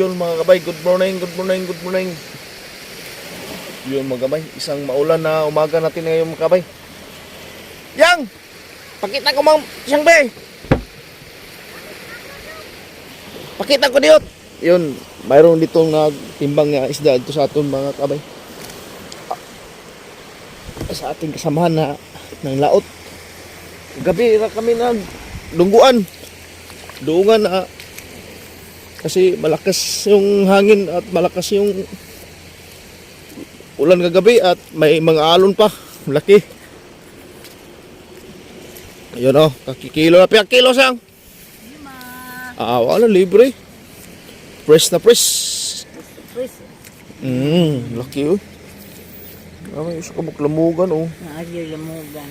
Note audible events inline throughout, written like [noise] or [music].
Yun mga kabay, good morning, good morning, good morning. Yun mga kabay, isang maulan na umaga natin ngayon mga kabay. Yang! Pakita ko mga siyang bay! Pakita ko diot! Yun, mayroon ditong nagtimbang nga isda ito sa aton mga kabay. Sa ating kasamahan na ng laot. Gabi na kami nag lungguan. Doongan na kasi malakas yung hangin at malakas yung ulan kagabi at may mga alon pa. Laki. Ayun o, kakikilo na. Piyak kilo siyang. Ah, wala, libre. Press na press. Pwes, Mm, laki oh. Kami isa kabuk lamugan oh. naagyo lamugan.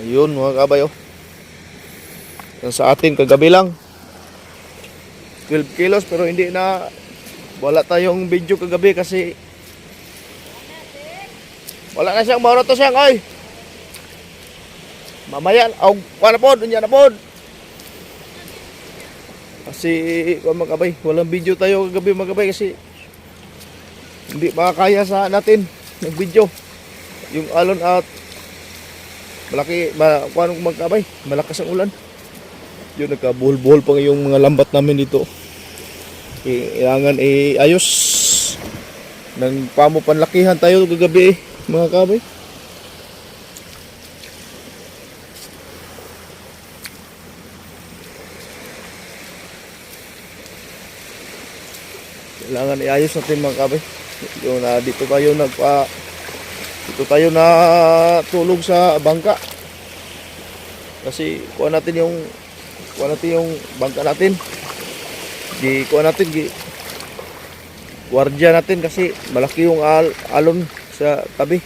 Ayun mga kabay oh. Yan sa atin kagabi lang. 12 kilos pero hindi na wala tayong video kagabi kasi wala na siyang mauro to siyang oy. Mamaya og wala pod unya na pod. Kasi kung mga kabay, walang video tayo kagabi mga kabay kasi hindi makakaya sa natin ng video. Yung alon at malaki, ma, kung magkabay, malakas ang ulan. Yun, nagkabuhol-buhol pa yung mga lambat namin dito. Kailangan i-ayos. Nang pamo panlakihan tayo gagabi eh, mga kabay. Kailangan i-ayos natin mga kabay. Yung na dito tayo nagpa dito tayo na tulog sa bangka. Kasi kuha natin yung kuha natin yung bangka natin. Di kuha natin gi gwardiya natin kasi malaki yung al alon sa tabi.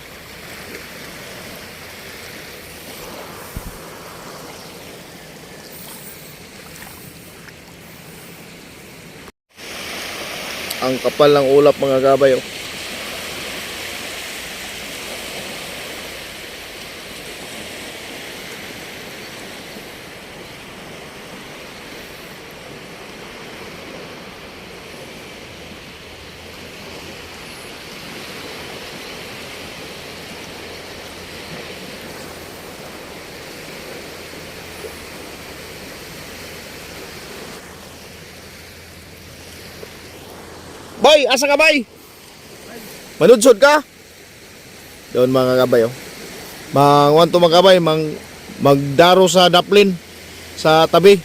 Ang kapal ng ulap mga gabay oh. Boy, asa ka bay? Manudsod ka? Doon mga kabay oh. Mang to mga kabay, mang magdaro sa daplin sa tabi.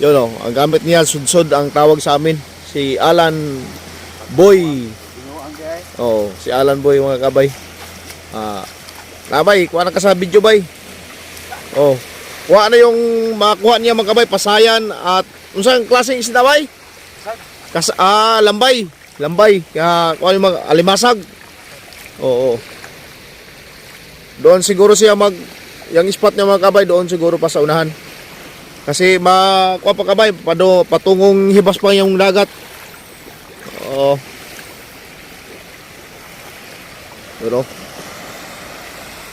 Yun oh, ang gamit niya sudsod ang tawag sa amin. Si Alan Boy. Oh, si Alan Boy mga kabay. Ah, kabay, kuha na ka sa video bay. Oh, kuha na yung makuha niya mga kabay, pasayan at unsang klaseng isda bay? Kas ah, lambay. Lambay. Kaya kung ano mga alimasag. Oo. Doon siguro siya mag yung spot niya mga kabay doon siguro pa sa unahan. Kasi makuha pa kabay pado patungong hibas pa yung dagat. Oo. Pero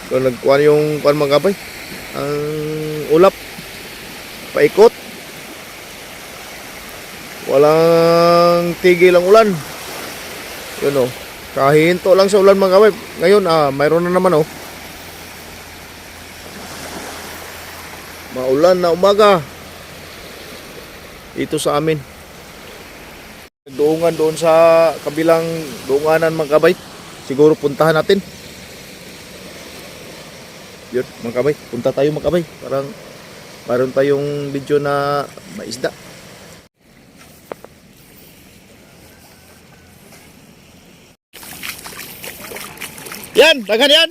doon nagkuha yung kuan mga kabay. Ang ulap paikot. Walang tigil ang ulan. Yun oh. Kahinto lang sa ulan mga kabay. Ngayon ah, mayroon na naman oh. Maulan na umaga. Ito sa amin. Doongan doon sa kabilang doonganan mga kabay. Siguro puntahan natin. Yun mga kabay. Punta tayo mga kabay. Parang mayroon tayong video na maisda. Yan, dagan yan.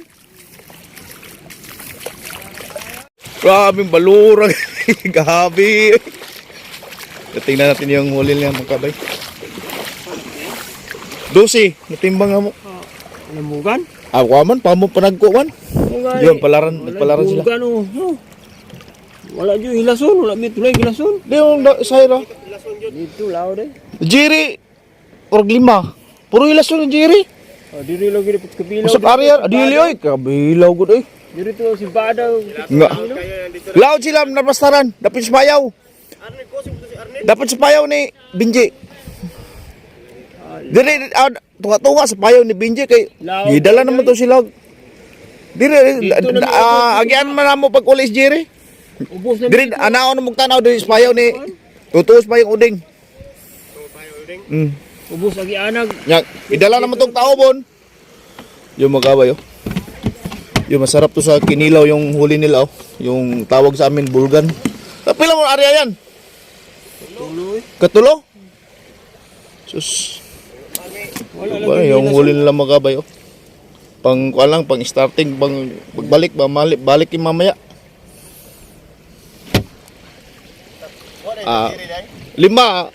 Grabing balurang. [laughs] Gabi. Tingnan natin yung huli niya mga kabay. Dosi, natimbang mo. Lamugan? Ah, waman, pamo panagkuwan. Yun, palaran, nagpalaran sila. Lamugan oh. oh. Wala dyo hilason, wala may tulay hilason. Di yung da- sayra. Dito lao de. Jiri, or lima. Puro ilas yung Jiri. Oh, diri lang gid put kabilaw. Usap area, adili oy, kabilaw gud oy. Diri to si Bada. Nga. Laod sila napastaran, dapat sa payaw. Dapat sa payaw ni Binji. Dire ah, tunga-tunga sa payaw ni Benji kay Lao, gidala naman to. Dire Dito na ah, agian man mo pag ulis Jerry. Na Dire anaon mo tanaw dire sa payaw ni Tutuos pa yung uding. Mm. Ubos lagi anag. Nya, idala naman tong tao bon. Yung magkabay oh. Yung masarap to sa kinilaw yung huli nila oh. Yung tawag sa amin bulgan. Sa pila mo area yan? Tuloy. Katulo? Sus. Wala Ba, lagi yung huli nila magkabay oh. Pang lang, pang starting, pang pagbalik, ba, mali, balik yung mamaya. Ah, lima.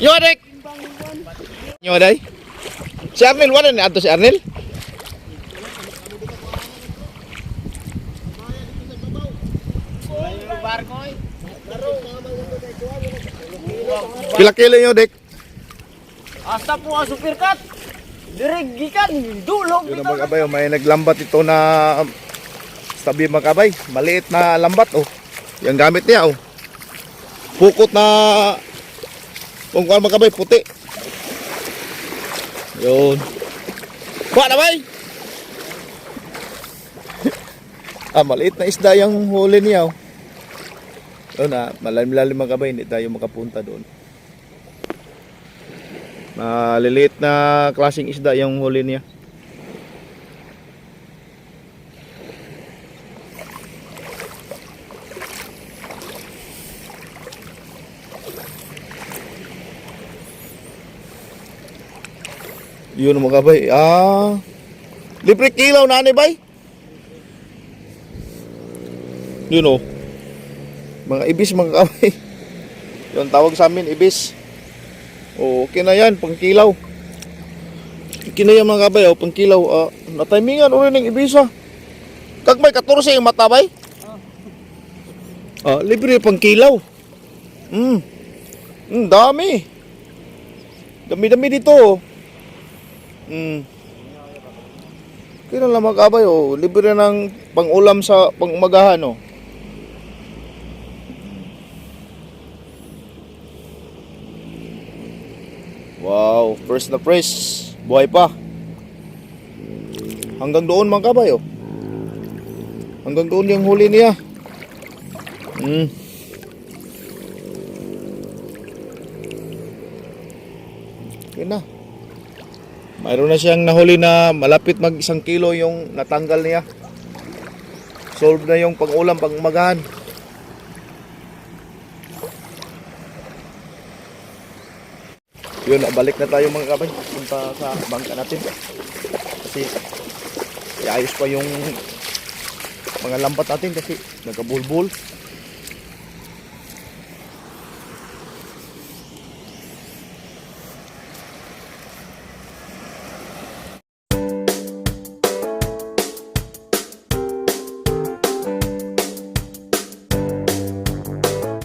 Yo, Adek! Yo, Aday. Si Arnel, wala na ato si Arnel? Pila kilo yung Dek? Asta po ang superkat. Direk gikan dulog Yun ang magabay, oh, may naglambat ito na um, sabi magabay, maliit na lambat oh. Yung gamit niya oh. Pukot na kung kuan magabay puti. Yun. Kuha na bay. [laughs] ah, maliit na isda yung huli niya oh. Yun ah, malalim-lalim magabay, hindi tayo makapunta doon. Maliliit na klaseng isda yung huli niya. Yun mga bay. Ah. Libre kilaw na ni bay. Yun oh. Mga ibis mga kabay. [laughs] Yun tawag sa amin ibis. Oh, okay na yan, pangkilaw. Okay na yan mga kabay, oh, pangkilaw. Ah, natimingan ulit ng ibisa. Kag may 14 yung mata bay? Ah, libre pangkilaw. Hmm. Hmm, dami. Dami-dami dito. oh. Hmm. Kaya lang mga kabay, oh, libre ng pangulam sa pangumagahan, oh. Wow, first na fresh. Buhay pa. Hanggang doon mga kabay, oh. Hanggang doon yung huli niya. Hmm. Yun na. Mayroon na siyang nahuli na malapit mag isang kilo yung natanggal niya. Solve na yung pangulam, pangumagahan. Yun, balik na tayo mga kabay. Punta sa bangka natin. Kasi iayos pa yung mga lambat natin kasi nagkabulbul.